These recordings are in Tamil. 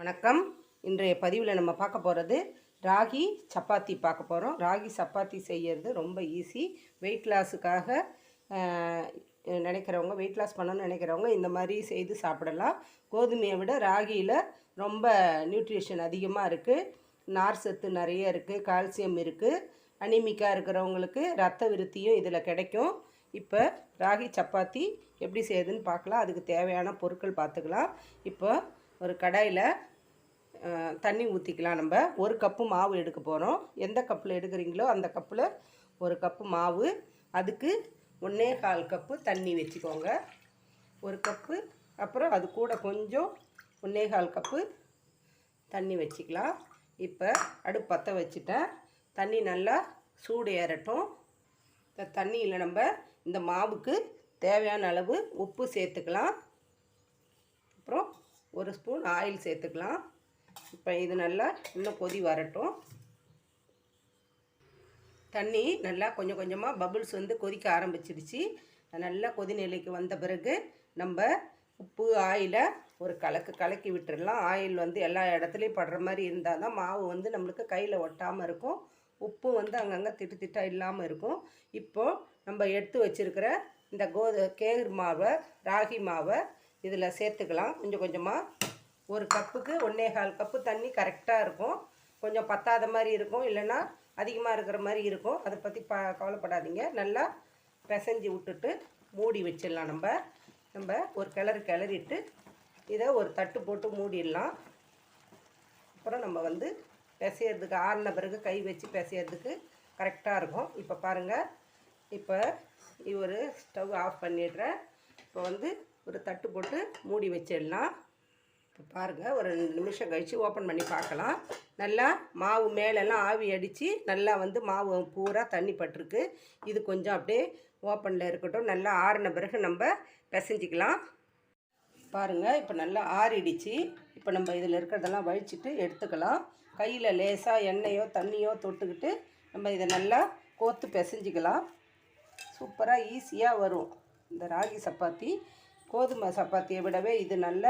வணக்கம். இன்றைய பதிவில் நம்ம பார்க்க போகிறது ராகி சப்பாத்தி பார்க்க போகிறோம் ராகி சப்பாத்தி செய்கிறது ரொம்ப ஈஸி வெயிட் லாஸுக்காக நினைக்கிறவங்க வெயிட் லாஸ் பண்ணணும்னு நினைக்கிறவங்க இந்த மாதிரி செய்து சாப்பிடலாம். கோதுமையை விட ராகியில் ரொம்ப நியூட்ரிஷன் அதிகமாக இருக்குது நார் சத்து நிறைய இருக்குது கால்சியம் இருக்குது அனிமிக்காக இருக்கிறவங்களுக்கு ரத்த விருத்தியும் இதில் கிடைக்கும். இப்போ ராகி சப்பாத்தி எப்படி செய்யுதுன்னு பார்க்கலாம். அதுக்கு தேவையான பொருட்கள் பார்த்துக்கலாம். இப்போ ஒரு கடாயில் தண்ணி ஊற்றிக்கலாம் நம்ம. ஒரு கப்பு மாவு எடுக்க போகிறோம் எந்த கப்பில் எடுக்கிறீங்களோ அந்த கப்பில் ஒரு கப்பு மாவு. அதுக்கு ஒன்றே கால் கப்பு தண்ணி வச்சுக்கோங்க. ஒரு கப்பு அப்புறம் அது கூட கொஞ்சம் ஒன்றே கால் கப்பு தண்ணி வச்சுக்கலாம். இப்போ அடுப்பு பற்ற வச்சுட்டேன். தண்ணி நல்லா சூடு ஏறட்டும். இந்த தண்ணியில் நம்ம இந்த மாவுக்கு தேவையான அளவு உப்பு சேர்த்துக்கலாம். அப்புறம் ஒரு ஸ்பூன் ஆயில் சேர்த்துக்கலாம். இப்போ இது நல்லா இன்னும் கொதி வரட்டும். தண்ணி நல்லா கொஞ்சம் கொஞ்சமாக பபுள்ஸ் வந்து கொதிக்க ஆரம்பிச்சிடுச்சு நல்லா கொதிநிலைக்கு வந்த பிறகு நம்ம உப்பு ஆயிலை ஒரு கலக்கு கலக்கி விட்டுடலாம் ஆயில் வந்து எல்லா இடத்துலையும் படுற மாதிரி இருந்தால் தான் மாவு வந்து நம்மளுக்கு கையில் ஒட்டாமல் இருக்கும். உப்பும் வந்து அங்கங்கே திட்டு திட்டாக இல்லாமல் இருக்கும். இப்போது நம்ம எடுத்து வச்சிருக்கிற இந்த கோது கேர் மாவை ராகி மாவை இதில் சேர்த்துக்கலாம். கொஞ்சம் கொஞ்சமாக ஒரு கப்புக்கு ஒன்றே கால் கப்பு தண்ணி கரெக்டாக இருக்கும். கொஞ்சம் பத்தாத மாதிரி இருக்கும். இல்லைன்னா அதிகமாக இருக்கிற மாதிரி இருக்கும். அதை பற்றி ப கவலைப்படாதீங்க. நல்லா பிசைஞ்சு விட்டுட்டு மூடி வச்சிடலாம் நம்ம. நம்ம ஒரு கிளறு கிளறிட்டு இதை ஒரு தட்டு போட்டு மூடிடலாம். அப்புறம் நம்ம வந்து பிசையிறதுக்கு ஆறின பிறகு கை வச்சு பிசையிறதுக்கு கரெக்டாக இருக்கும். இப்போ பாருங்கள் இப்போ ஒரு ஸ்டவ் ஆஃப் பண்ணிடுறேன். இப்போ வந்து ஒரு தட்டு போட்டு மூடி வச்சிடலாம். இப்போ பாருங்கள் ஒரு ரெண்டு நிமிஷம் கழித்து ஓப்பன் பண்ணி பார்க்கலாம். நல்லா மாவு மேலெல்லாம் ஆவி அடித்து நல்லா வந்து மாவு பூரா தண்ணி பட்டிருக்கு. இது கொஞ்சம் அப்படியே ஓப்பனில் இருக்கட்டும். நல்லா ஆறின பிறகு நம்ம பிசைஞ்சிக்கலாம். பாருங்கள் இப்போ நல்லா ஆறிடுச்சு. இப்போ நம்ம இதில் இருக்கிறதெல்லாம் வழிச்சிட்டு எடுத்துக்கலாம். கையில் லேசாக எண்ணெயோ தண்ணியோ தொட்டுக்கிட்டு நம்ம இதை நல்லா கோத்து பிசைஞ்சிக்கலாம். சூப்பராக ஈஸியாக வரும். இந்த ராகி சப்பாத்தி. கோதுமை சப்பாத்தியை விடவே இது நல்ல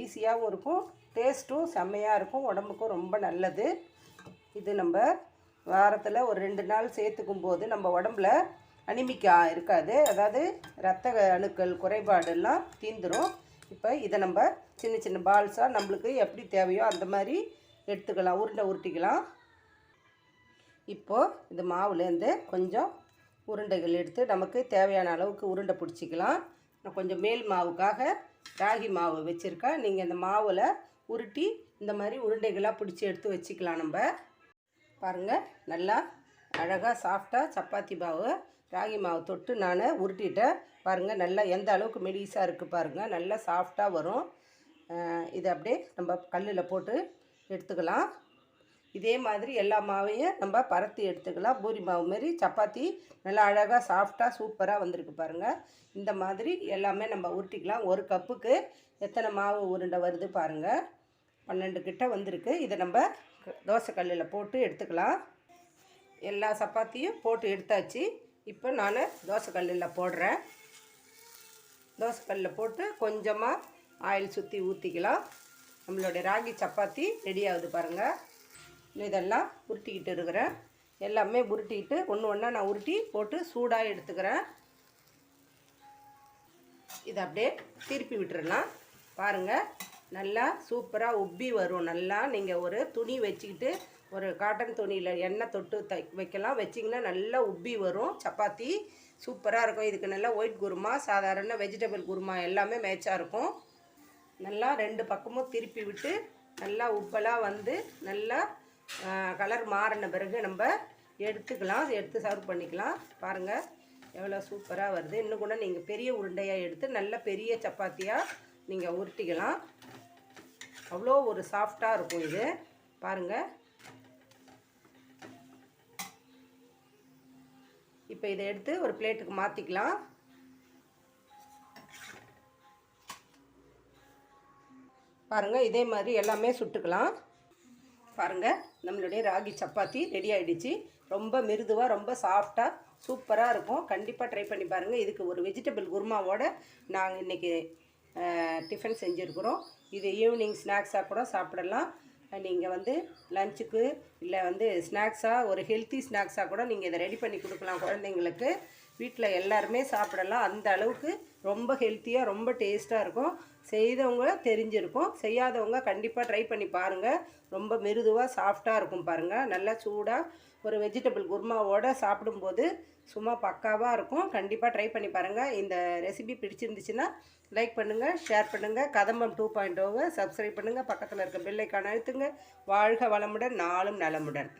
ஈஸியாகவும் இருக்கும். டேஸ்ட்டும் செம்மையாக இருக்கும். உடம்புக்கும் ரொம்ப நல்லது. இது நம்ம வாரத்தில் ஒரு ரெண்டு நாள் சேர்த்துக்கும் போது நம்ம உடம்புல அனிமிக்கா இருக்காது. அதாவது இரத்த அணுக்கள் குறைபாடெல்லாம் தீந்துடும் இப்போ இதை நம்ம சின்ன சின்ன பால்ஸாக நம்மளுக்கு எப்படி தேவையோ அந்த மாதிரி எடுத்துக்கலாம். உருண்டை உருட்டிக்கலாம். இப்போது இந்த மாவுலேருந்து கொஞ்சம் உருண்டைகள் எடுத்து நமக்கு தேவையான அளவுக்கு உருண்டை பிடிச்சிக்கலாம். நான் கொஞ்சம் மேல் மாவுக்காக ராகி மாவு வச்சுருக்கேன். நீங்கள் இந்த மாவில் உருட்டி இந்த மாதிரி உருண்டைகளாக பிடிச்சி எடுத்து வச்சுக்கலாம் நம்ம. பாருங்கள் நல்லா அழகாக சாஃப்டாக சப்பாத்தி மாவு ராகி மாவு தொட்டு நான் உருட்டிட்டேன். பாருங்கள் நல்லா எந்த அளவுக்கு மெலிசாக இருக்குது பாருங்கள் நல்லா சாஃப்டாக வரும். இதை அப்படியே நம்ம கல்லில் போட்டு எடுத்துக்கலாம். இதே மாதிரி எல்லா மாவையும் நம்ம பரத்தி எடுத்துக்கலாம். பூரி மாவு மாரி சப்பாத்தி நல்லா அழகாக சாஃப்டாக சூப்பராக வந்திருக்கு பாருங்கள் இந்த மாதிரி எல்லாமே நம்ம உருட்டிக்கலாம். ஒரு கப்புக்கு எத்தனை மாவு உருண்டை வருது பாருங்கள் பன்னெண்டு கிட்ட வந்திருக்கு. இதை நம்ம தோசை கல்லில் போட்டு எடுத்துக்கலாம். எல்லா சப்பாத்தியும் போட்டு எடுத்தாச்சு. இப்போ நான் தோசை கல்லில் போடுறேன். தோசை கல்லில் போட்டு கொஞ்சமாக ஆயில் சுற்றி ஊற்றிக்கலாம் நம்மளுடைய ராகி சப்பாத்தி ரெடி ஆகுது பாருங்கள் இதெல்லாம் உருட்டிக்கிட்டு இருக்கிறேன். எல்லாமே உருட்டிக்கிட்டு ஒன்று ஒன்றா நான் உருட்டி போட்டு சூடாக எடுத்துக்கிறேன். இதை அப்படியே திருப்பி விட்டுறலாம். பாருங்கள் நல்லா சூப்பராக உப்பி வரும். நல்லா நீங்கள் ஒரு துணி வச்சுக்கிட்டு ஒரு காட்டன் துணியில் எண்ணெய் தொட்டு தை வைக்கலாம். வச்சிங்கன்னா நல்லா உப்பி வரும். சப்பாத்தி சூப்பராக இருக்கும். இதுக்கு நல்லா ஒயிட் குருமா சாதாரண வெஜிடபிள் குருமா எல்லாமே மேட்சாக இருக்கும். நல்லா ரெண்டு பக்கமும் திருப்பி விட்டு நல்லா உப்பெல்லாம் வந்து நல்லா கலர் மாறின பிறகு நம்ம எடுத்துக்கலாம். எடுத்து சர்வ் பண்ணிக்கலாம். பாருங்கள் எவ்வளோ சூப்பராக வருது. இன்னும் கூட நீங்கள் பெரிய உருண்டையாக எடுத்து நல்ல பெரிய சப்பாத்தியாக நீங்கள் உருட்டிக்கலாம். அவ்வளோ ஒரு சாஃப்டாக இருக்கும் இது. பாருங்கள் இப்போ இதை எடுத்து ஒரு பிளேட்டுக்கு மாற்றிக்கலாம் பாருங்கள் இதே மாதிரி எல்லாமே சுட்டுக்கலாம். பாருங்கள் நம்மளுடைய ராகி சப்பாத்தி ரெடி ஆகிடுச்சு ரொம்ப மிருதுவாக ரொம்ப சாஃப்டாக சூப்பராக இருக்கும். கண்டிப்பாக ட்ரை பண்ணி பாருங்கள் இதுக்கு ஒரு வெஜிடபிள் குருமாவோட நாங்கள் இன்றைக்கி டிஃபன் செஞ்சுருக்குறோம். இது ஈவினிங் ஸ்நாக்ஸாக கூட சாப்பிடலாம். நீங்கள் வந்து லஞ்சுக்கு இல்லை வந்து ஸ்நாக்ஸாக ஒரு ஹெல்த்தி ஸ்நாக்ஸாக கூட நீங்கள் இதை ரெடி பண்ணி கொடுக்கலாம் குழந்தைங்களுக்கு. வீட்டில் எல்லாருமே சாப்பிடலாம். அந்த அளவுக்கு ரொம்ப ஹெல்த்தியாக ரொம்ப டேஸ்ட்டாக இருக்கும். செய்தவங்க தெரிஞ்சிருக்கும். செய்யாதவங்க கண்டிப்பாக ட்ரை பண்ணி பாருங்கள் ரொம்ப மிருதுவாக சாஃப்டாக இருக்கும் பாருங்கள் நல்லா சூடாக ஒரு வெஜிடபிள் குருமாவோட சாப்பிடும்போது சும்மா பக்காவாக இருக்கும். கண்டிப்பாக ட்ரை பண்ணி பாருங்கள் இந்த ரெசிபி பிடிச்சிருந்துச்சுன்னா லைக் பண்ணுங்கள் ஷேர் பண்ணுங்கள் கதம்பம் டூ பாயிண்ட் ஓவை சப்ஸ்கிரைப் பண்ணுங்கள் பக்கத்தில் இருக்க பெல்லைக்கான அழுத்துங்க. வாழ்க வளமுடன் நாளும் நலமுடன்.